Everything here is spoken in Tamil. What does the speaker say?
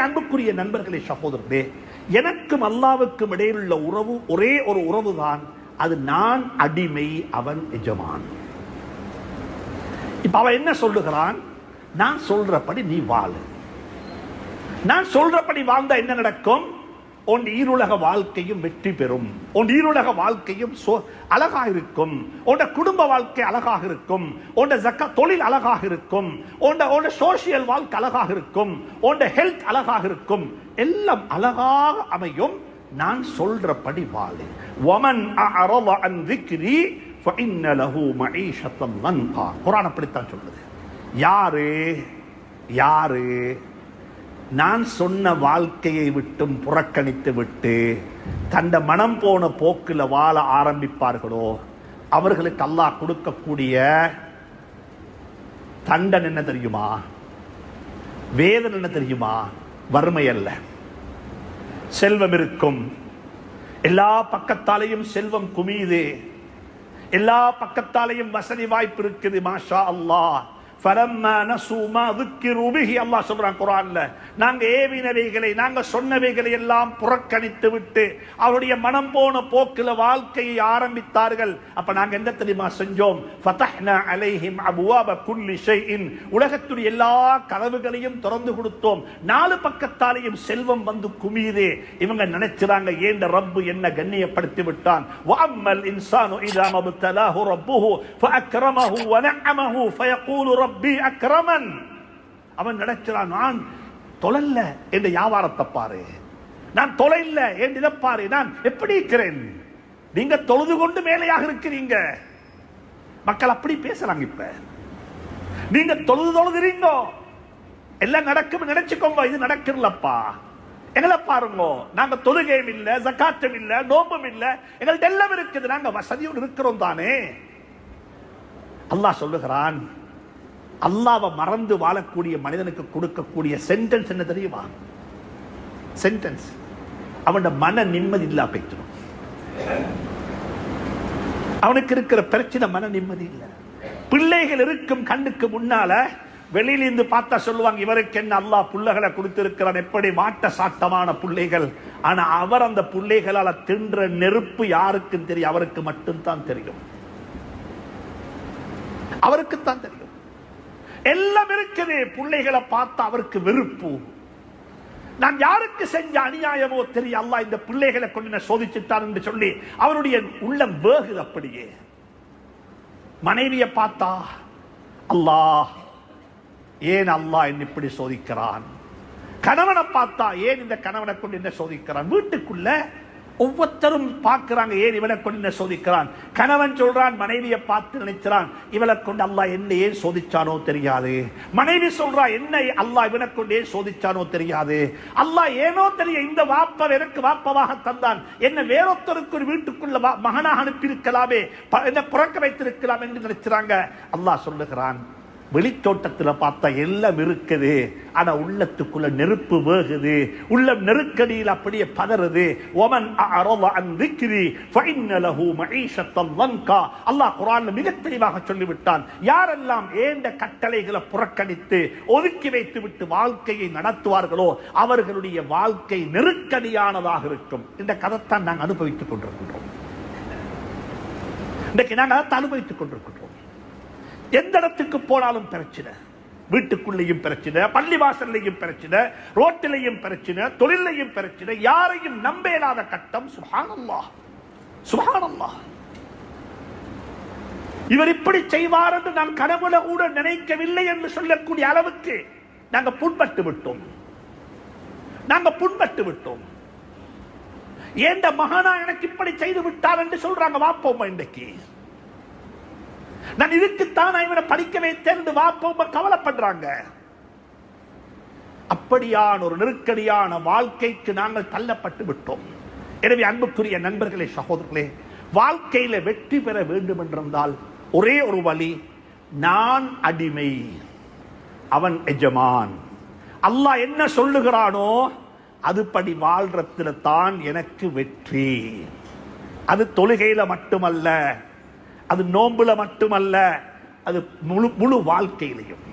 அன்புக்குரிய நண்பர்களே சகோதரர்களே எனக்கும் அல்லாவுக்கும் இடையிலுள்ள உறவு ஒரே ஒரு உறவு தான் அது நான் அடிமை அவன் எஜமான். இப்ப அவன் என்ன சொல்லுகிறான்? நான் சொல்றபடி நீ வாழு. நான் சொல்றபடி வாழ்ந்தா என்ன நடக்கும்? உன் ஈருலக வாழ்க்கையும் வெற்றி பெறும். உன் ஈருலக வாழ்க்கையும் அழகாக இருக்கும். உன் குடும்ப வாழ்க்கை அழகாக இருக்கும். உன் ஜக்க தொழில் அழகாக இருக்கும். உன் உன் சோசியல் வாழ்க்கை அழகாக இருக்கும். உன் ஹெல்த் அழகாக இருக்கும். எல்லாம் அழகாக அமையும். நான் சொல்றபடி வாழு. ஒமன் அரவ அன் விக்ரி ஃபைன்னலஹு மஈஷத்தம் நன்கா குரான் அப்படித்தான் சொல்லுது. யாரு? யாரு? நான் சொன்ன வாழ்க்கையை விட்டும் புறக்கணித்து விட்டு தந்த மனம் போன போக்கில் வாழ ஆரம்பிப்பார்களோ அவர்களுக்கு அல்லாஹ் கொடுக்கக்கூடிய தண்டன் என்ன தெரியுமா? வேதன் என்ன தெரியுமா? வறுமை அல்ல. செல்வம் இருக்கும். எல்லா பக்கத்தாலையும் செல்வம் குமியுது. எல்லா பக்கத்தாலையும் வசதி வாய்ப்பு இருக்குது மாஷா அல்லாஹ். ஃபலம்மா நசூமா துக்கிரு பிஹி அல்லாஹ் சொல்றான் குரான்ல நாங்க ஏவினவைகளை நாங்க சொன்னவைகளை எல்லாம் புறக்கணித்து விட்டு அவருடைய மனம் போன போக்கில் வாழ்க்கையை ஆரம்பித்தார்கள். அப்ப நாங்க எந்த தெரியுமா செஞ்சோம்? ஃபதஹ்னா அலைஹிம் அபுவாப குல்லி ஷைஇன் உலகத்துடைய எல்லா கதவுகளையும் திறந்து கொடுத்தோம். நாலு பக்கத்தாலேயும் செல்வம் வந்து குமியுது. இவங்க நினைச்சாங்க ஏன் ரப்பு என்ன கண்ணியப்படுத்தி விட்டான்? வஅம்மல் இன்சானு இதா மப்தலாஹு ரப்புஹு ஃபஅக்ரமஹு வநஅமஹு ஃபயகூலு ரப் ரப்பி அக்ரமன். அவன் நினைச்சான் நான் தொழல்ல என்ற வியாபாரத்தை பாரு நான் தொலைல்ல என் இதை பாரு நான் எப்படி இருக்கிறேன்? நீங்க தொழுது கொண்டு மேலையாக இருக்கிறீங்க. மக்கள் அப்படி பேசுறாங்க இப்ப. நீங்க தொழுது தொழுதுறீங்க. எல்லாம் நடக்கும் நினைச்சுக்கோங்க. இது நடக்கிறலப்பா. எங்களை பாருங்க. நாங்க தொழுகையும் இல்ல ஜக்காத்தும் இல்ல நோம்பும் இல்ல. எங்கள்ட்ட எல்லாம் இருக்குது. நாங்க வசதியோடு இருக்கிறோம் தானே. அல்லாஹ் சொல்லுகிறான் அல்லாவை மறந்து வாழக்கூடிய மனிதனுக்கு கொடுக்கக்கூடிய சென்டென்ஸ் என்ன தெரியுமா? சென்டென்ஸ் அவனோட மன நிம்மதி இல்லா போய்த்திடும் அவனுக்கு இருக்கிற பிரச்சனை மன நிம்மதி இல்லை. பிள்ளைகள் இருக்கும் கண்ணுக்கு முன்னால வெளியில இருந்து பார்த்தா சொல்லுவாங்க இவருக்கு என்ன அல்லாஹ் புள்ளைகளை கொடுத்திருக்கிறான். எப்படி வாட்ட சாட்டமான பிள்ளைகள்? ஆனா அவர் அந்த பிள்ளைகளால தின்ற நெருப்பு யாருக்கும் தெரியும்? அவருக்கு மட்டும்தான் தெரியும். அவருக்குத்தான் தெரியும். எல்லாம் இருக்குது பிள்ளைகளை பார்த்தா அவருக்கு வெறுப்பு. நான் யாருக்கு செஞ்ச அநியாயமோ தெரிய அல்லா இந்த பிள்ளைகளை கொண்டு என்ன சோதிச்சுட்டான் என்று சொல்லி அவருடைய உள்ளம் வேகுது அப்படியே. மனைவியை பார்த்தா அல்லாஹ் ஏன் அல்லாஹ் என்ன இப்படி சோதிக்கிறான்? கணவனை பார்த்தா ஏன் இந்த கணவனை கொண்டு என்ன சோதிக்கிறான்? வீட்டுக்குள்ள ஒவ்வொருத்தரும் பார்க்கிறாங்க ஏன் இவனை கொண்டு என்ன சோதிக்கிறான்? கணவன் சொல்றான் மனைவியை பார்த்து நினைக்கிறான் இவளை கொண்டு அல்லாஹ் என்ன ஏன் சோதிச்சானோ தெரியாது. மனைவி சொல்றா என்ன அல்லாஹ் இவனை கொண்டு ஏன் சோதிச்சானோ தெரியாது? அல்லாஹ் ஏனோ தெரிய இந்த வாப்ப எனக்கு வாப்பவாக தந்தான். என்ன வேறொத்தருக்கு ஒரு வீட்டுக்குள்ள வா- மகனாக அனுப்பியிருக்கலாமே ப- என்ன புறக்க வைத்திருக்கலாம் என்று நினைச்சாங்க அல்லாஹ் சொல்லுகிறான் வெளித்தோட்டத்தில் பார்த்தா எல்லாம் இருக்குது. ஆனால் உள்ளத்துக்குள்ள நெருப்பு வேகுது. உள்ள நெருக்கடியில் அப்படியே பதறுது. ஒமன் அந்திக்ரி ஃபைன்னலஹு மஈஷத்தம் வன்கா. அல்லாஹ் குரான் மிக தெளிவாக சொல்லிவிட்டான். யாரெல்லாம் ஏந்த கட்டளைகளை புறக்கணித்து ஒதுக்கி வைத்து விட்டு வாழ்க்கையை நடத்துவார்களோ அவர்களுடைய வாழ்க்கை நெருக்கடியானதாக இருக்கும். இந்த கதைத்தான் நாங்கள் அனுபவித்துக் கொண்டிருக்கின்றோம். இன்றைக்கு நாங்கள் அனுபவித்துக் கொண்டிருக்கின்றோம். எந்த இடத்துக்கு போனாலும் பிரச்சனை. வீட்டுக்குள்ளேயும் பிரச்சனை பள்ளி வாசல்லையும் பிரச்சனை ரோட்டிலையும் பிரச்சனை தொழிலையும் பிரச்சனை யாரையும் நம்ப இயலாத கட்டம். சுகானம்மா சுகானம்மா இவர் இப்படி செய்வார் என்று நான் கனவுல கூட நினைக்கவில்லை என்று சொல்லக்கூடிய அளவுக்கு நாங்க புண்பட்டு விட்டோம். நாங்க புண்பட்டு விட்டோம். ஏண்ட மகனா எனக்கு இப்படி செய்து விட்டார் என்று சொல்றாங்க வாப்போமா இன்றைக்கு. நான் இதுக்குத்தான் நான் இவனை படிக்க வைத்தேன் என்று கவலைப்படுறாங்க. அப்படியான ஒரு நெருக்கடியான வாழ்க்கைக்கு நாங்கள் தள்ளப்பட்டு விட்டோம். எனவே அன்புக்குரிய நண்பர்களே சகோதரர்களே வாழ்க்கையில வெற்றி பெற வேண்டும் என்றிருந்தால் ஒரே ஒரு வழி நான் அடிமை அவன் எஜமான். அல்லாஹ் என்ன சொல்லுகிறானோ அதுபடி வாழ்றதுல தான் எனக்கு வெற்றி. அது தொழுகையில மட்டுமல்ல அது நோம்புல மட்டுமல்ல அது முழு முழு வாழ்க்கையிலையும்.